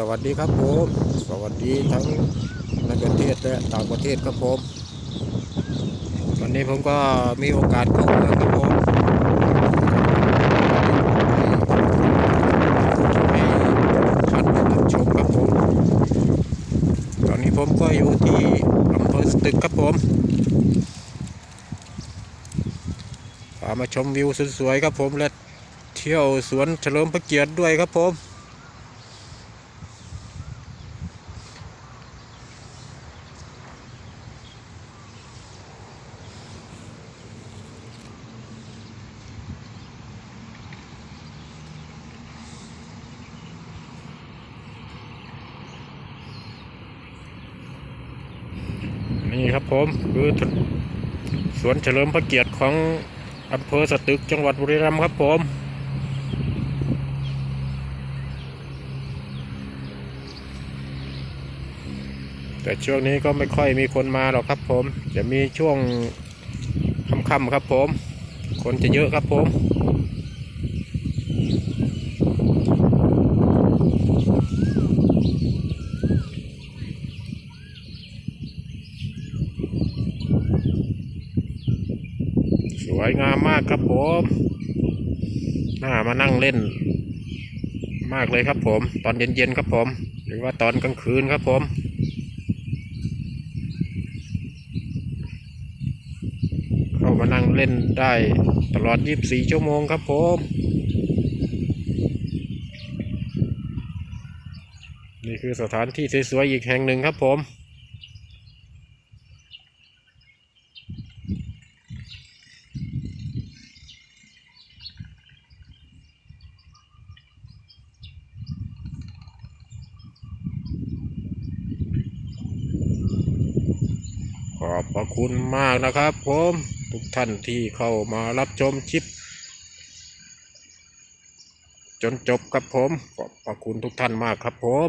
สวัสดีครับผม สวัสดีทั้งในประเทศและต่างประเทศครับผมวันนี้ผมก็มีโอกาสเข้าเมืองครับผมให้ท่านได้รับชมครับผมตอนนี้ผมก็อยู่ที่อำเภอสตึกครับผมพามาชมวิวสวยๆครับผมและเที่ยวสวนเฉลิมพระเกียรติด้วยครับผม นี่ครับผมคือสวนเฉลิมพระเกียรติของอำเภอสตึกจังหวัดบุรีรัมย์ครับผมแต่ช่วงนี้ก็ไม่ค่อยมีคนมาหรอกครับผม จะมีช่วงค่ำๆครับผม คนจะเยอะครับผม สวยงามมากครับผมน่ามานั่งเล่น มากเลยครับผม ตอนเย็นๆครับผม หรือว่าตอนกลางคืนครับผมเข้ามานั่งเล่นได้ตลอด 24 ชั่วโมงครับผมนี่คือสถานที่สวยๆอีกแห่งหนึ่งครับผม อบพระคุณมากนะครับผมทุกท่านที่เข้ามารับชมคลิป จนจบครับผมขอบพระคุณทุกท่านมากครับผม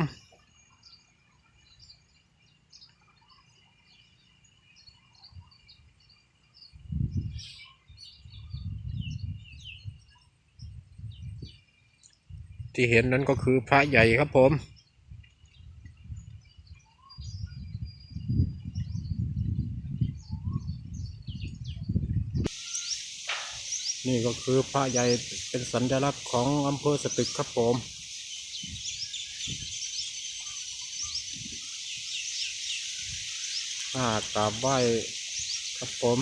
ที่เห็นนั้นก็คือพระใหญ่ครับผม นี่ก็คือพระใหญ่เป็นสัญลักษณ์ของอำเภอสตึกครับผม อ่ากราบไหว้ครับผม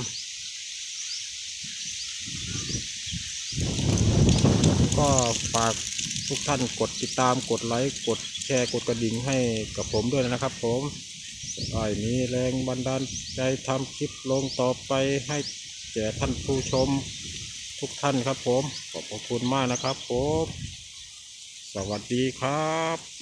ก็ฝากทุกท่านกดติดตามกดไลค์กดแชร์กดกระดิ่งให้กับผมด้วยนะครับผมได้มีแรงบันดาลใจทำคลิปลงต่อไปให้แก่ท่านผู้ชม ทุกท่านครับผม ขอบพระคุณมากนะครับผม สวัสดีครับ